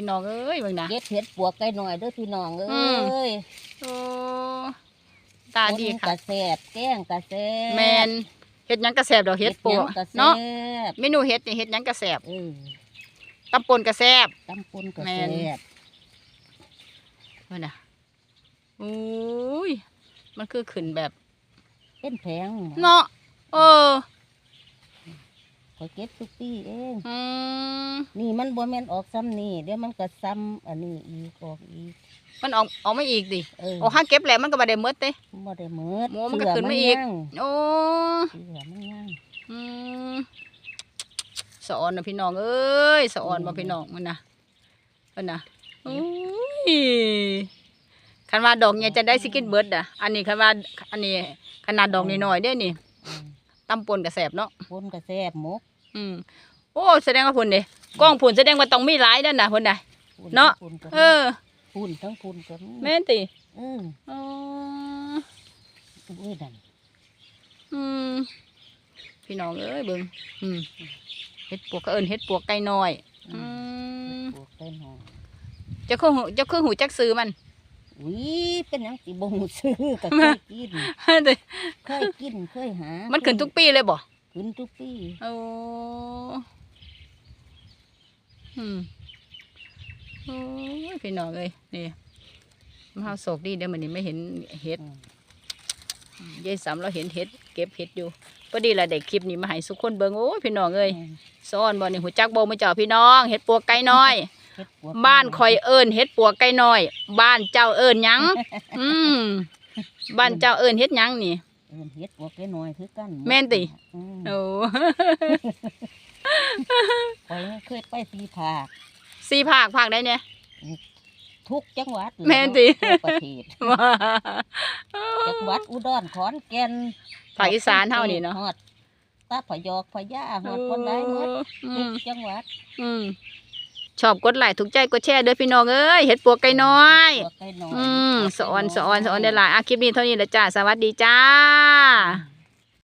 พี่น้องเอ้ยเบิ่งนะ เก็บเห็ดปวกไก่หน่อยเด้อพี่น้องเออืม้ยโอ้ตาดีคนค่ะ กระแสบแกงกระแสบแมนเฮ็ดหยังกระแสบดอกเฮ็ดปวกหยังกระแสเนาะบเมนูเฮ็ดนี่เฮ็ดหยังกระแสบเออตำปนกระแสบ ตำปนกระแม่แสนบเบิ่งนะโอ้ยมันคือขึ้นแบบเป็นแพงเนาะเออ ขอยเก็บทุกปีเอง อืมนี่มันบ่แม่นออกซ้ำนี่เดี๋ยวมันก็ซ้ำอันนี้อีกออกอีกมันออกออกมาอีกดิเออโอ้ห้าเก็บแล้วมันก็บ่ได้หมดเด้ บ่ได้หมืดหมูมันก็เสืขึ้นมาอีกยังโอ้เสือมันยังอืมสะออนนะพี่น้องเอ้ยสะออนบ่พี่น้องมันนะมันนะอุ้ยคันว่าดอกเนี่ยจะได้สิกินเบิดอะ อันนี้คันว่าอันนี้ขนาดดอกน้อยๆเด้นี่อืม ตำปนกระแสบเนาะปนกระแสบหมก อืมโอ้แสดงว่าพุ่นเด้กล้องพุ่นแสดงว่าต้องมีหลายด้านน่ะพุ่นน่ะพุ่เนาะพุ่ก็มีเออพุ่นทั้งพุ่นก็มีแม่นติอืมอ๋ออุ้ยนั่นอืมพี่น้องเอ้ยเบิ่งอืมเฮ็ดปวกก็เอิ้นเฮ็ดปวกไก่น้อยอือืมมปวกไก่หน่อยเจะคือหูเจะคือหูจักซื้อมัน อุ้ยเป็นหยังสิบ่ฮู้ซื้อก็เคยกิน เคยกินเคยหา มัมันขึ้นทุกปีเลยบ่ขึ้นทุกปีโอ้อืมโอ้ยพี่น้องเอ้ยนี่มหาโศกดีเดี๋ยวมันนี้ไม่เห็นเห็ดอืมยายสามเราเห็นเห็ดเก็บเห็ดอยู่พอดีละได้คลิปนี้มาให้สุกคนเบิ่งโอ้ยพี่น้องเอ้ยซ้อนบ่นี่หูจักบ่มาเจ้าพี่น้องเห็ดปวกไก่น้อยเฮ็ดปวก บ้านคอยเอิ้นเห็ดปวกไก่น้อย บ้านเจ้าเอิ้นหยังอืมบ้านเจ้าเอิ้นเห็ดหยังนี่เอิ้นเฮ็ดปวกไก่หน่อยคือกันแม่นติอืมโอ้ข้อยเคยไปสีภาคสี่ภาคภาคได้เนี่ยทุกจังหวัดเลยแม่นติทั่วประเทศจังหวัดอุดรขอนแก่นภาคอีสานเฮานี่เนาะฮอดตาพะยอกพะย่าฮอดคนได้หมดอืทุมกจังหวัด อืม ชอบกดไลค์ถูกใจกดแชร์เด้อพี่น้องเอ้ยเห็ดปวกไก่น้อยปวกไก่น้อยอืมปวกสไก่อนสอนสอนได้หลายอะคลิปนี้เท่านี้แหละจ้าสวัสดีจ้าอืม